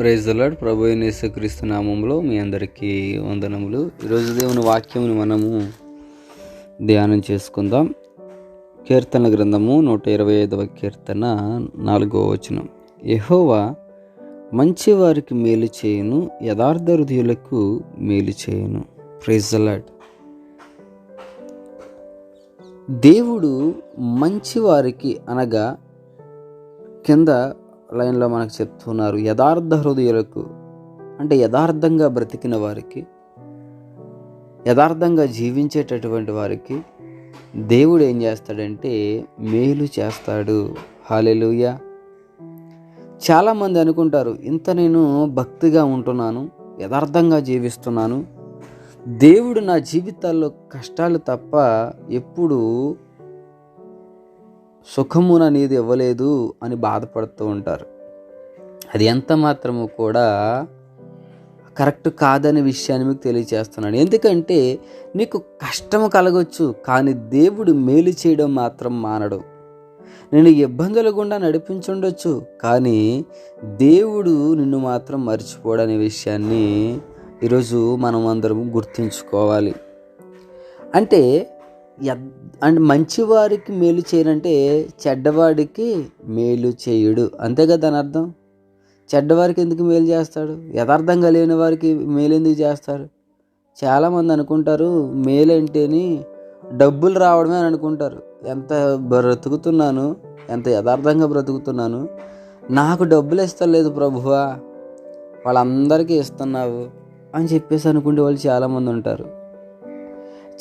Praise alert ప్రభు క్రీస్తు యేసుక్రీస్తు నామంలో మీ అందరికీ వందనములు. ఈరోజు దేవుని వాక్యమును మనము ధ్యానం చేసుకుందాం. కీర్తన గ్రంథము నూట ఇరవై ఐదవ కీర్తన నాలుగవ వచనం. యహోవా మంచి వారికి మేలు చేయును యథార్థ హృదయులకు మేలు చేయును. ప్రైజ్ అలర్ట్ దేవుడు మంచి వారికి అనగా కింద లైన్లో మనకు చెప్తున్నారు యథార్థ హృదయులకు అంటే యథార్థంగా బ్రతికిన వారికి యథార్థంగా జీవించేటటువంటి వారికి దేవుడు ఏం చేస్తాడంటే మేలు చేస్తాడు. హాలెలుయ చాలామంది అనుకుంటారు ఇంత నేను భక్తిగా ఉంటున్నాను యథార్థంగా జీవిస్తున్నాను. దేవుడు నా జీవితాల్లో కష్టాలు తప్ప ఎప్పుడు సుఖమున అనేది ఇవ్వలేదు అని బాధపడుతూ ఉంటారు. అది ఎంత మాత్రము కూడా కరెక్ట్ కాదనే విషయాన్ని మీకు తెలియచేస్తున్నాను. ఎందుకంటే నీకు కష్టము కలగొచ్చు కానీ దేవుడు మేలు చేయడం మాత్రం మానడు. నేను ఇబ్బందుల గుండా నడిపించుండొచ్చు కానీ దేవుడు నిన్ను మాత్రం మర్చిపోడనే విషయాన్ని ఈరోజు మనం అందరం గుర్తుంచుకోవాలి. అంటే అండ్ మంచివారికి మేలు చేయనంటే చెడ్డవాడికి మేలు చేయుడు. అంతే కదా దాని అర్థం? చెడ్డవారికి ఎందుకు మేలు చేస్తాడు? యథార్థంగా లేని వారికి మేలు ఎందుకు చేస్తారు చాలామంది అనుకుంటారు మేలు అంటేని డబ్బులు రావడమే అని అనుకుంటారు. ఎంత బ్రతుకుతున్నాను ఎంత యథార్థంగా బ్రతుకుతున్నాను నాకు డబ్బులు ఇస్తలేదు ప్రభువా వాళ్ళందరికీ ఇస్తున్నావు అని చెప్పేసి అనుకుంటే వాళ్ళు చాలామంది ఉంటారు.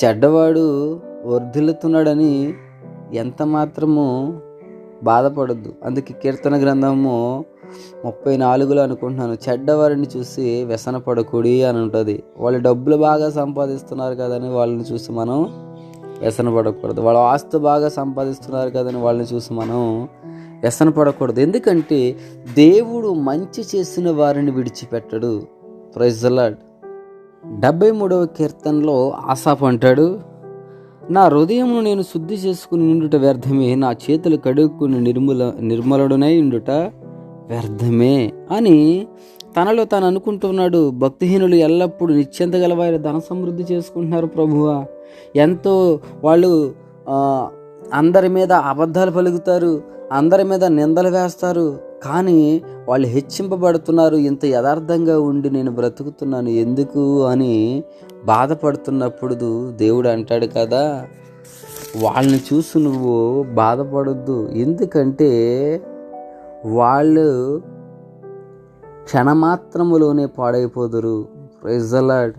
చెడ్డవాడు వర్ధిల్లుతున్నాడని ఎంత మాత్రము బాధపడద్దు. అందుకే కీర్తన గ్రంథము ముప్పై నాలుగులో అనుకుంటున్నాను చెడ్డవారిని చూసి వ్యసన పడకూడి అని ఉంటుంది. వాళ్ళు డబ్బులు బాగా సంపాదిస్తున్నారు కదని వాళ్ళని చూసి మనం వ్యసన పడకూడదు. వాళ్ళ ఆస్తు బాగా సంపాదిస్తున్నారు కదని వాళ్ళని చూసి మనం వ్యసన పడకూడదు. ఎందుకంటే దేవుడు మంచి చేసిన వారిని విడిచిపెట్టడు. ప్రైజలాడ్ డెబ్బై మూడవ కీర్తనలో ఆసాపు అంటాడు నా హృదయమును నేను శుద్ధి చేసుకుని నిండుట వ్యర్థమే. నా చేతులు కడుక్కుని నిర్మల నిర్మలుడనై ఉండుట వ్యర్థమే అని తనలో తాను అనుకుంటున్నాడు. భక్తిహీనులు ఎల్లప్పుడూ నిశ్చింత గల వారి ధన సమృద్ధి చేసుకుంటున్నారు ప్రభువా. ఎంతో వాళ్ళు అందరి మీద అబద్ధాలు పలుకుతారు అందరి మీద నిందలు వేస్తారు. కానీ వాళ్ళు హెచ్చింపబడుతున్నారు ఇంత యథార్థంగా ఉండి నేను బ్రతుకుతున్నాను ఎందుకు? అని బాధపడుతున్నప్పుడు దేవుడు అంటాడు కదా వాళ్ళని చూసి నువ్వు బాధపడొద్దు. ఎందుకంటే వాళ్ళు క్షణమాత్రములోనే పాడైపోదురు. రిజలాడ్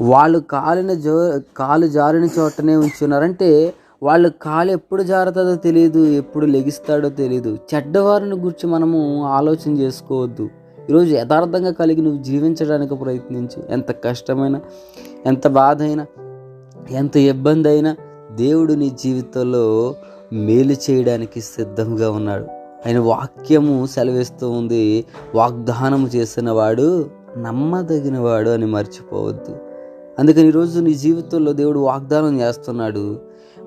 వాళ్ళు కాలిన జో కాలు జారిన చోటనే ఉంచున్నారంటే వాళ్ళు కాలు ఎప్పుడు జారుతుందో తెలియదు ఎప్పుడు లెగిస్తాడో తెలియదు. చెడ్డవారిని గురించి మనము ఆలోచన చేసుకోవద్దు. ఈరోజు యథార్థంగా కలిగి నువ్వు జీవించడానికి ప్రయత్నించు. ఎంత కష్టమైనా ఎంత బాధ అయినా ఎంత ఇబ్బంది అయినా దేవుడు నీ జీవితంలో మేలు చేయడానికి సిద్ధంగా ఉన్నాడు. ఆయన వాక్యము సెలవిస్తూ ఉంది. వాగ్దానము చేసిన వాడు నమ్మదగిన వాడు అని మర్చిపోవద్దు. అందుకని ఈరోజు నీ జీవితంలో దేవుడు వాగ్దానం చేస్తున్నాడు.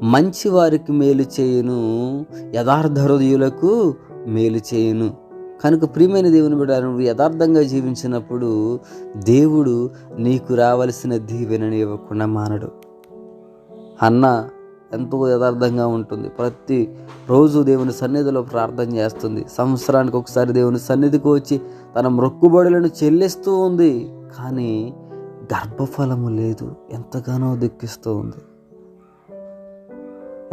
మంచి వారికి మేలు చేయును యథార్థ హృదయులకు మేలు చేయును. కనుక ప్రియమైన దేవుని బిడ్డ నువ్వు యథార్థంగా జీవించినప్పుడు దేవుడు నీకు రావలసిన దీవెనని ఇవ్వకుండా మానడు. అన్న ఎంతో యథార్థంగా ఉంటుంది. ప్రతి రోజు దేవుని సన్నిధిలో ప్రార్థన చేస్తుంది. సంవత్సరానికి ఒకసారి దేవుని సన్నిధికి వచ్చి తన మొక్కుబడులను చెల్లిస్తూ ఉంది. కానీ గర్భఫలము లేదు. ఎంతగానో దుఃఖిస్తూ ఉంది.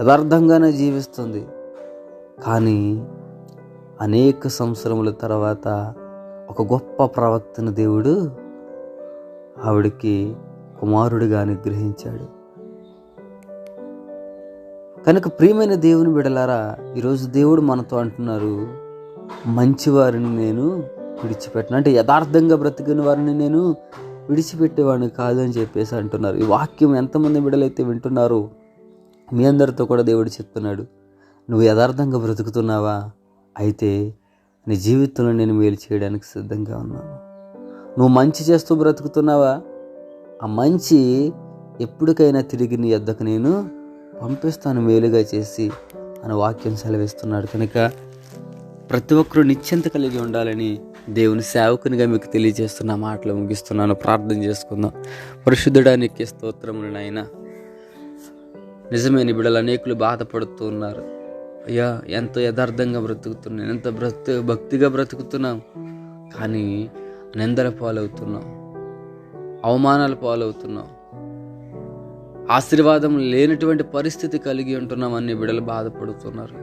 యథార్థంగానే జీవిస్తుంది. కానీ అనేక సంవత్సరముల తర్వాత ఒక గొప్ప ప్రవక్తను దేవుడు ఆవిడికి కుమారుడిగా అనుగ్రహించాడు. కనుక ప్రియమైన దేవుని బిడలారా ఈరోజు దేవుడు మనతో అంటున్నారు మంచివారిని నేను విడిచిపెట్టను. అంటే యథార్థంగా బ్రతికిన వారిని నేను విడిచిపెట్టేవాడిని కాదు అని చెప్పేసి అంటున్నారు. ఈ వాక్యం ఎంతమంది బిడలైతే వింటున్నారు మీ అందరితో కూడా దేవుడు చెప్తున్నాడు నువ్వు యథార్థంగా బ్రతుకుతున్నావా? అయితే నీ జీవితంలో నేను మేలు చేయడానికి సిద్ధంగా ఉన్నాను. నువ్వు మంచి చేస్తూ బ్రతుకుతున్నావా? ఆ మంచి ఎప్పటికైనా తిరిగి నీ ఎద్దకు నేను పంపిస్తాను మేలుగా చేసి అని వాక్యం సెలవిస్తున్నాడు. కనుక ప్రతి ఒక్కరూ నిశ్చింత కలిగి ఉండాలని దేవుని సేవకునిగా మీకు తెలియజేస్తున్న మాటలు ముగిస్తున్నాను. ప్రార్థన చేసుకుందాం. పరిశుద్ధడానికి స్తోత్రములు నాయన. నిజమే నిబిడలు అనేకులు బాధపడుతూ ఉన్నారు. అయ్యా ఎంతో యథార్థంగా బ్రతుకుతున్నాం. ఎంత బ్రతు భక్తిగా బ్రతుకుతున్నాం. కానీ నిందల పాలవుతున్నాం. అవమానాల పాలవుతున్నాం. ఆశీర్వాదం లేనటువంటి పరిస్థితి కలిగి ఉంటున్నాం అన్ని బిడ్డలు బాధపడుతున్నారు.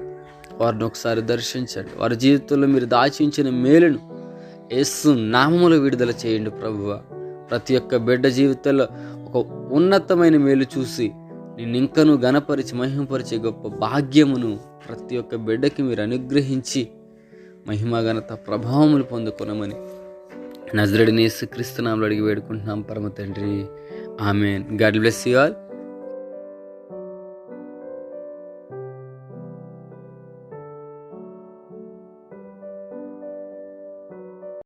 వారిని ఒకసారి దర్శించండి. వారి జీవితంలో మీరు దాచించిన మేలును యేసు నామములు విడుదల చేయండి ప్రభువ. ప్రతి ఒక్క బిడ్డ జీవితంలో ఒక ఉన్నతమైన మేలు చూసి నిన్ను ఇంకను గణపరిచి మహిమపరిచే గొప్ప భాగ్యమును ప్రతి ఒక్క బిడ్డకి మీరు అనుగ్రహించి మహిమ ఘనత ప్రభావములు పొందుకునమని నజరడిని క్రీస్తునాములు అడిగి వేడుకుంటున్నాం. పరమ తండ్రి. Amen. God bless you all.